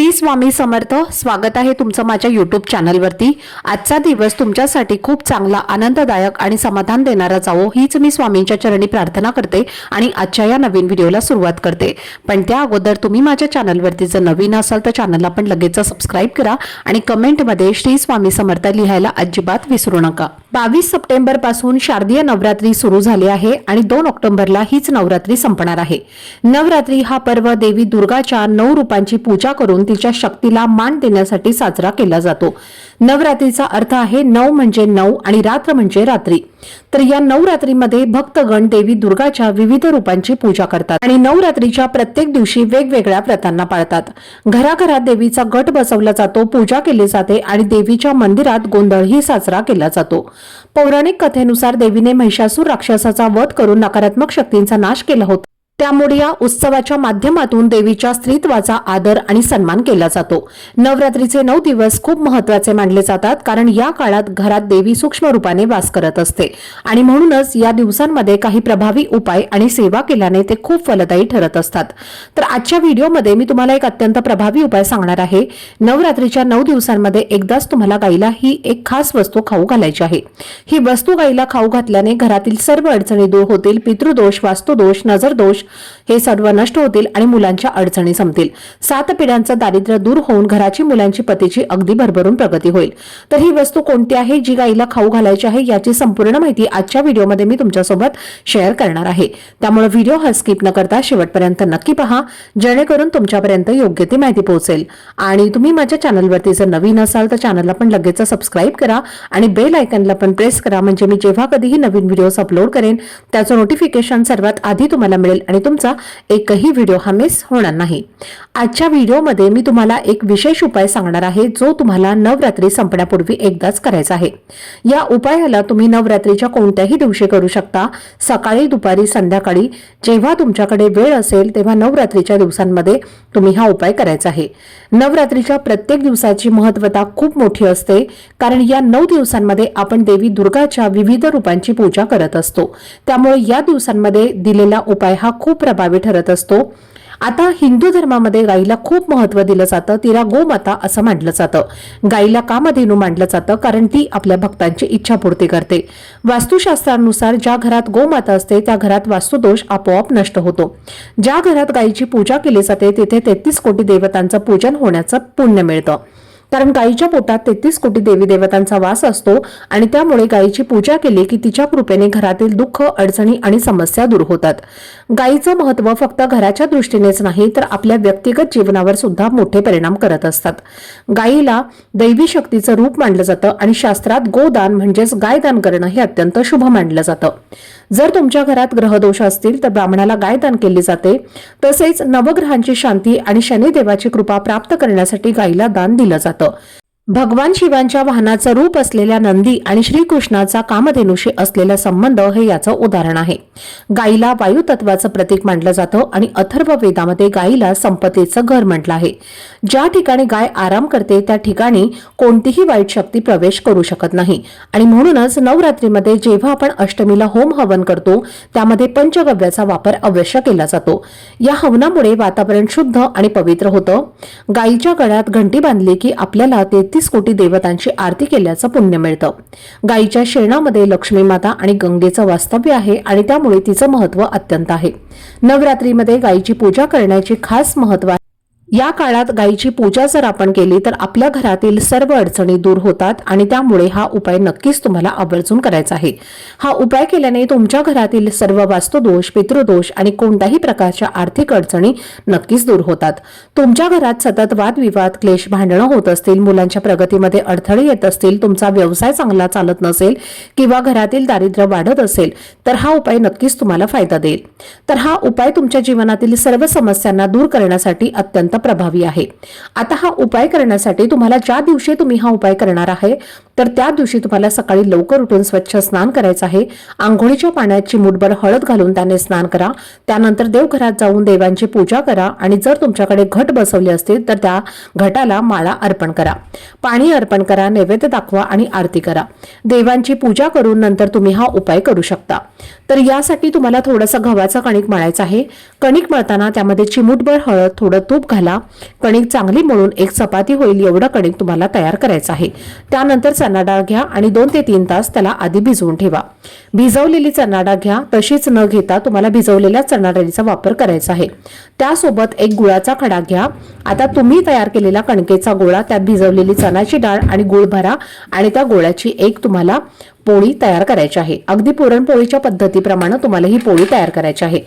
श्री स्वामी समर्थ स्वागत आहे तुमचं माझ्या यूट्यूब चॅनलवरती आजचा दिवस तुमच्यासाठी खूप चांगला आनंददायक आणि समाधान देणारा जावो हीच मी स्वामींच्या चरणी प्रार्थना करते आणि आजच्या या नवीन व्हिडिओला सुरुवात करते. पण त्या अगोदर तुम्ही माझ्या चॅनलवरती जर नवीन असाल तर चॅनलला पण लगेच सबस्क्राईब करा आणि कमेंटमध्ये श्री स्वामी समर्थ लिहायला अजिबात विसरू नका. बावीस सप्टेंबरपासून शारदीय नवरात्री सुरू झाली आहे आणि दोन ऑक्टोबरला हीच नवरात्री संपणार आहे. नवरात्री हा पर्व देवी दुर्गाच्या नऊ रूपांची पूजा करून तिच्या शक्तीला मान देण्यासाठी साजरा केला जातो. नवरात्रीचा अर्थ आहे नऊ म्हणजे नऊ आणि रात्र म्हणजे रात्री. तर या नवरात्रीमध्ये भक्तगण देवी दुर्गाच्या विविध रूपांची पूजा करतात आणि नवरात्रीच्या प्रत्येक दिवशी वेगवेगळ्या प्रथांना पाळतात. घराघरात देवीचा गट बसवला जातो पूजा केली जाते आणि देवीच्या मंदिरात गोंधळही साजरा केला जातो. पौराणिक कथेनुसार देवीने महिषासूर राक्षसाचा वध करून नकारात्मक शक्तींचा नाश केला होता. त्यामुळे या उत्सवाच्या माध्यमातून देवीच्या स्त्रीत्वाचा आदर आणि सन्मान केला जातो. नवरात्रीचे नऊ दिवस खूप महत्त्वाचे मानले जातात कारण या काळात घरात देवी सूक्ष्म रूपाने वास करत असते. आणि म्हणूनच या दिवसांमध्ये काही प्रभावी उपाय आणि सेवा केल्याने ते खूप फलदायी ठरत असतात. तर आजच्या व्हिडिओमध्ये मी तुम्हाला एक अत्यंत प्रभावी उपाय सांगणार आहे. नवरात्रीच्या नऊ दिवसांमध्ये एकदाच तुम्हाला गाईला ही एक खास वस्तू खाऊ घालायची आहे. ही वस्तू गाईला खाऊ घातल्याने घरातील सर्व अडचणी दूर होतील पितृदोष वास्तुदोष नजरदोष हे सर्व नष्ट होतील आणि मुलांच्या अडचणी संपतील. सात पिढ्यांचं दारिद्र्य दूर होऊन घराची मुलांची पतीची अगदी भरभरून प्रगती होईल. तर ही वस्तू कोणती आहे जी गाईला खाऊ घालायची आहे याची संपूर्ण माहिती आजच्या व्हिडिओमध्ये मी तुमच्यासोबत शेअर करणार आहे. त्यामुळे व्हिडिओ हा स्किप न करता शेवटपर्यंत नक्की पहा जेणेकरून तुमच्यापर्यंत योग्य ती माहिती पोहोचेल. आणि तुम्ही माझ्या चॅनलवरती जर नवीन असाल तर चॅनलला पण लगेच सबस्क्राईब करा आणि बेल आयकनला पण प्रेस करा म्हणजे मी जेव्हा कधीही नवीन व्हिडिओज अपलोड करेन त्याचं नोटिफिकेशन सर्वात आधी तुम्हाला मिळेल आणि तुमचा एकही व्हिडिओ हा मिस होणार नाही. आजच्या व्हिडिओमध्ये मी तुम्हाला एक विशेष उपाय सांगणार आहे जो तुम्हाला नवरात्री संपण्यापूर्वी एकदाच करायचा आहे. या उपायाला तुम्ही नवरात्रीच्या कोणत्याही दिवशी करू शकता. सकाळी दुपारी संध्याकाळी जेव्हा तुमच्याकडे वेळ असेल तेव्हा नवरात्रीच्या दिवसांमध्ये तुम्ही हा उपाय करायचा आहे. नवरात्रीच्या प्रत्येक दिवसाची महत्वता खूप मोठी असते कारण या नऊ दिवसांमध्ये आपण देवी दुर्गाच्या विविध रूपांची पूजा करत असतो. त्यामुळे या दिवसांमध्ये दिलेला उपाय हा खूप प्रभावी ठरत असतो. आता हिंदू धर्मामध्ये गाईला खूप महत्त्व दिलं जातं तिला गोमाता असं मानलं जातं. गाईला कामधेनू मानलं जातं? कारण ती आपल्या भक्तांची इच्छापूर्ती करते. वास्तुशास्त्रानुसार ज्या घरात गोमाता असते त्या घरात वास्तुदोष आपोआप नष्ट होतो. ज्या घरात गायीची पूजा केली जाते तिथे तेहतीस कोटी देवतांचं पूजन होण्याचं पुण्य मिळतं. कारण गायीच्या पोटात तेहतीस कोटी देवी देवतांचा वास असतो आणि त्यामुळे गायीची पूजा केली की तिच्या कृपेने घरातील दुःख अडचणी आणि समस्या दूर होतात. गायीचं महत्त्व फक्त घराच्या दृष्टीनेच नाही तर आपल्या व्यक्तिगत जीवनावर सुद्धा मोठे परिणाम करत असतात. गायीला दैवी शक्तीचं रूप मानलं जातं आणि शास्त्रात गोदान म्हणजेच गायदान करणं हे अत्यंत शुभ मानलं जातं. जर तुमच्या घरात ग्रहदोष असतील तर ब्राह्मणाला गायदान केली जाते. तसेच नवग्रहांची शांती आणि शनिदेवाची कृपा प्राप्त करण्यासाठी गायीला दान दिलं जातं. corto. भगवान शिवांच्या वाहनाचं रूप असलेल्या नंदी आणि श्रीकृष्णाचा कामधेनुशी असलेला संबंध हे याचं उदाहरण आहे. गायीला वायू तत्वाचं प्रतीक मानलं जातं आणि अथर्व वेदामध्ये गायीला संपत्तीचं घर म्हटलं आहे. ज्या ठिकाणी गाय आराम करते त्या ठिकाणी कोणतीही वाईट शक्ती प्रवेश करू शकत नाही. आणि म्हणूनच नवरात्रीमध्ये जेव्हा आपण अष्टमीला होम हवन करतो त्यामध्ये पंचगव्याचा वापर अवश्य केला जातो. या हवनामुळे वातावरण शुद्ध आणि पवित्र होतं. गायीच्या गळ्यात घंटी बांधली की आपल्याला तेहतीस कोटी देवतांची आरती केल्याचं पुण्य मिळतं. गायीच्या शेणामध्ये लक्ष्मी माता आणि गंगेचं वास्तव्य आहे आणि त्यामुळे तिचं महत्त्व अत्यंत आहे. नवरात्रीमध्ये गायीची पूजा करण्याची खास महत्त्व आहे या काळात गायीची पूजा जर आपण केली तर आपल्या घरातील सर्व अडचणी दूर होतात आणि त्यामुळे हा उपाय नक्कीच तुम्हाला आवर्जून करायचा आहे. हा उपाय केल्याने तुमच्या घरातील सर्व वास्तुदोष पितृदोष आणि कोणत्याही प्रकारच्या आर्थिक अडचणी नक्कीच दूर होतात. तुमच्या घरात सतत वादविवाद क्लेश भांडणं होत असतील मुलांच्या प्रगतीमध्ये अडथळे येत असतील तुमचा व्यवसाय चांगला चालत नसेल किंवा घरातील दारिद्र्य वाढत असेल तर हा उपाय नक्कीच तुम्हाला फायदा देईल. तर हा उपाय तुमच्या जीवनातील सर्व समस्यांना दूर करण्यासाठी अत्यंत प्रभावी आहे. आता हा उपाय करण्यासाठी तुम्हाला ज्या दिवशी तुम्ही हा उपाय करणार आहे तर त्या दिवशी तुम्हाला सकाळी लवकर उठून स्वच्छ स्नान करायचं आहे. आंघोळीच्या पाण्यात चिमूटभर हळद घालून त्याने स्नान करा. त्यानंतर देवघरात जाऊन देवांची पूजा करा आणि जर तुमच्याकडे घट बसवले असतील तर त्या घटाला माळा अर्पण करा. पाणी अर्पण करा नैवेद्य दाखवा आणि आरती करा. देवांची पूजा करून नंतर तुम्ही हा उपाय करू शकता. तर यासाठी तुम्हाला थोडंसं गव्हाचं कणिक मळायचं आहे. कणिक मळताना त्यामध्ये चिमूटभर हळद थोडं तूप घाला. कणिक चांगली मळून एक चपाती होईल एवढं कणिक तुम्हाला तयार करायचं आहे. त्यानंतर चणा डाळ घ्या आणि दोन ते तीन तास त्याला आधी भिजवून ठेवा. भिजवलेली चणा डाळ घ्या. तशीच न घेता तुम्हाला भिजवलेल्या चना डाळीचा वापर करायचा आहे. त्यासोबत एक गुळाचा खडा घ्या. आता तुम्ही तयार केलेला कणकेचा गोळा त्यात भिजवलेली चणाची डाळ आणि गुळ भरा आणि त्या गोळ्याची एक तुम्हाला पोळी तयार करायची आहे. अगदी पुरणपोळीच्या पद्धतीप्रमाणे तुम्हाला ही पोळी तयार करायची आहे.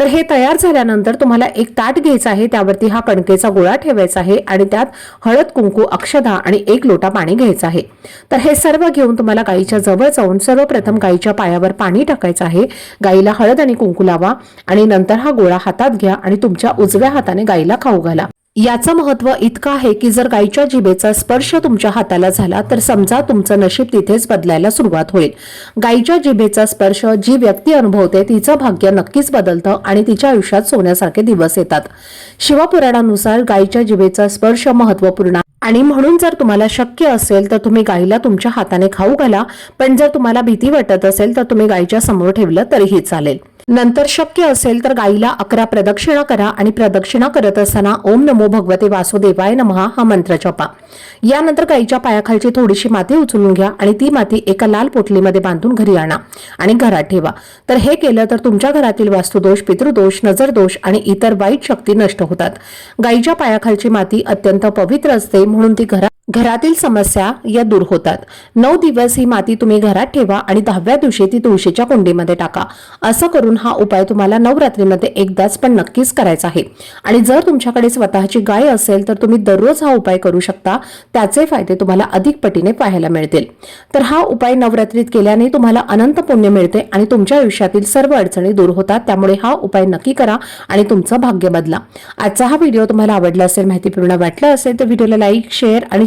तर हे तयार झाल्यानंतर तुम्हाला एक ताट घ्यायचं आहे. त्यावरती हा कणकेचा गोळा ठेवायचा आहे आणि त्यात हळद कुंकू अक्षदा आणि एक लोटा पाणी घ्यायचं आहे. तर हे सर्व घेऊन तुम्हाला गाईच्या जवळ जाऊन सर्वप्रथम गाईच्या पायावर पाणी टाकायचं आहे. गाईला हळद आणि कुंकू लावा आणि नंतर हा गोळा हातात घ्या आणि तुमच्या उजव्या हाताने गाईला खाऊ घाला. याचं महत्त्व इतकं आहे की जर गाईच्या जिभेचा स्पर्श तुमच्या हाताला झाला तर समजा तुमचं नशीब तिथेच बदलायला सुरुवात होईल. गाईच्या जिभेचा स्पर्श जी व्यक्ती अनुभवते तिचं भाग्य नक्कीच बदलतं आणि तिच्या आयुष्यात सोन्यासारखे दिवस येतात. शिवपुराणानुसार गाईच्या जिभेचा स्पर्श महत्त्वपूर्ण आणि म्हणून जर तुम्हाला शक्य असेल तर तुम्ही गाईला तुमच्या हाताने खाऊ घाला पण जर तुम्हाला भीती वाटत असेल तर तुम्ही गायीच्या समोर ठेवलं तरीही चालेल. नंतर शक्य असेल तर गाईला अकरा प्रदक्षिणा करा आणि प्रदक्षिणा करत असताना ओम नमो भगवते वासुदेवाय नमः हा मंत्र जपा. यानंतर गाईच्या पायाखालची थोडीशी माती उचलून घ्या आणि ती माती एका लाल पोटलीमध्ये बांधून घरी आणा आणि घरात ठेवा. तर हे केलं तर तुमच्या घरातील वास्तुदोष पितृदोष नजरदोष आणि इतर वाईट शक्ती नष्ट होतात. गाईच्या पायाखालची माती अत्यंत पवित्र असते म्हणून ती घरात घरातील समस्या या दूर होतात. नऊ दिवस ही माती तुम्ही घरात ठेवा आणि दहाव्या दिवशी ती तुळशीच्या कुंडीमध्ये टाका. असं करून हा उपाय तुम्हाला नवरात्रीमध्ये एकदाच पण नक्कीच करायचा आहे. आणि जर तुमच्याकडे स्वतःची गाय असेल तर तुम्ही दररोज हा उपाय करू शकता. त्याचे फायदे तुम्हाला अधिक पटीने पाहायला मिळतील. तर हा उपाय नवरात्रीत केल्याने तुम्हाला अनंत पुण्य मिळते आणि तुमच्या आयुष्यातील सर्व अडचणी दूर होतात. त्यामुळे हा उपाय नक्की करा आणि तुमचं भाग्य बदला. आजचा हा व्हिडिओ तुम्हाला आवडला असेल माहितीपूर्ण वाटला असेल तर व्हिडिओला लाईक शेअर आणि